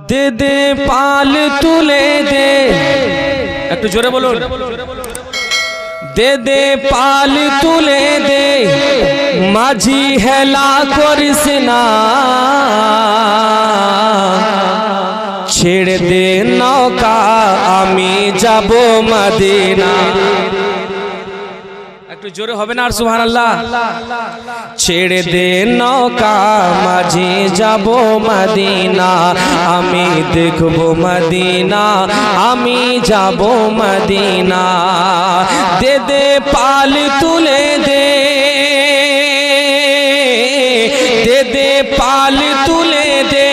দে দে পাল তুলে দে। একটু জোরে বলুন। দে দে পাল তুলে দে। মাঝি হেলা করিস না। ছেড়ে দে নৌকা, আমি যাব মদিনা। একটু জোরে হবে না আর সুহান আল্লাহ ছেড়ে দে নৌকা মাঝে যাব মদিনা আমি দেখব মদিনা আমি যাব মদিনা। দে দে পাল তুলে দে। দে দে পাল তুলে দে।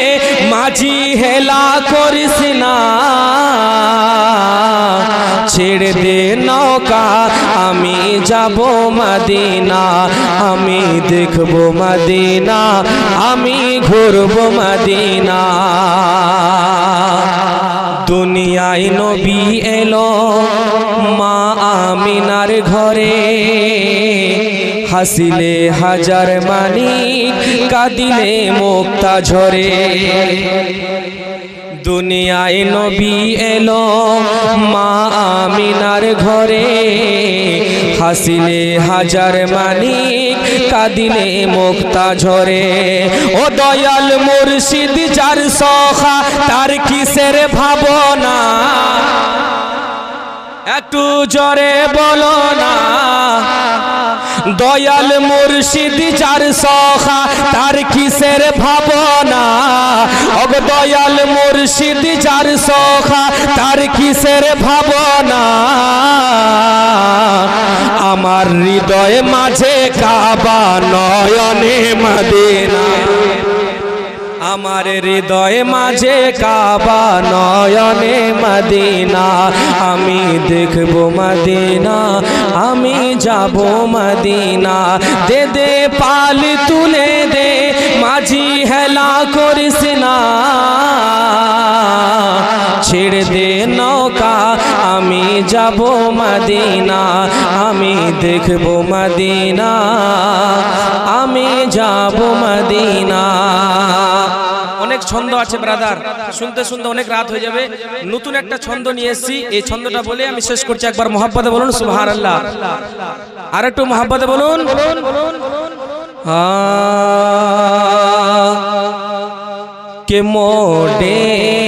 মাঝি হেলা করিস না। ছেড়ে দে নৌকা আমি যাব মদিনা, আমি দেখব মদিনা, আমি ঘুরব মদিনা। দুনিয়ায় নবী এলো মা আমিনার ঘরে, হাসিলে হাজার মানিক, কাদিলে মুক্তা ঝরে। দুনিয়ায় নবী এলো মা আমিনার ঘরে হাসিলে হাজার মানিক কাদিলে মুক্তা ঝরে। ও দয়াল মুর্শিদ, যার সখা, তার কিসের ভাবনা? একটু জোরে বলো না। দয়াল মুর্শিদ, যার সখা, তার কিসের ভাবনা? অগ দয়াল মুর্শিদ, যার সখা, তার কিসের ভাবনা? আমার হৃদয় মাঝে কাবা নয়নে মদিনা। আমার হৃদয় মাঝে কাবা নয়নে মদিনা। আমি দেখব মদিনা, আমি যাব মদিনা। দে দে, পাল তুলে দে, মাঝি হেলা করিস না। ছেড়ে দে আমি যাব মদিনা, আমি দেখব মদিনা, আমি যাব মদিনা। অনেক ছন্দ আছে ব্রাদার শুনতে শুনতে অনেক রাত হয়ে যাবে। নতুন একটা ছন্দ নিয়ে এসেছি। এই ছন্দটা বলে আমি শেষ করছি। একবার মোহাব্বতে বলুন সুবহান আল্লাহ আর একটু মোহাব্বতে বলুন। কে মোডেল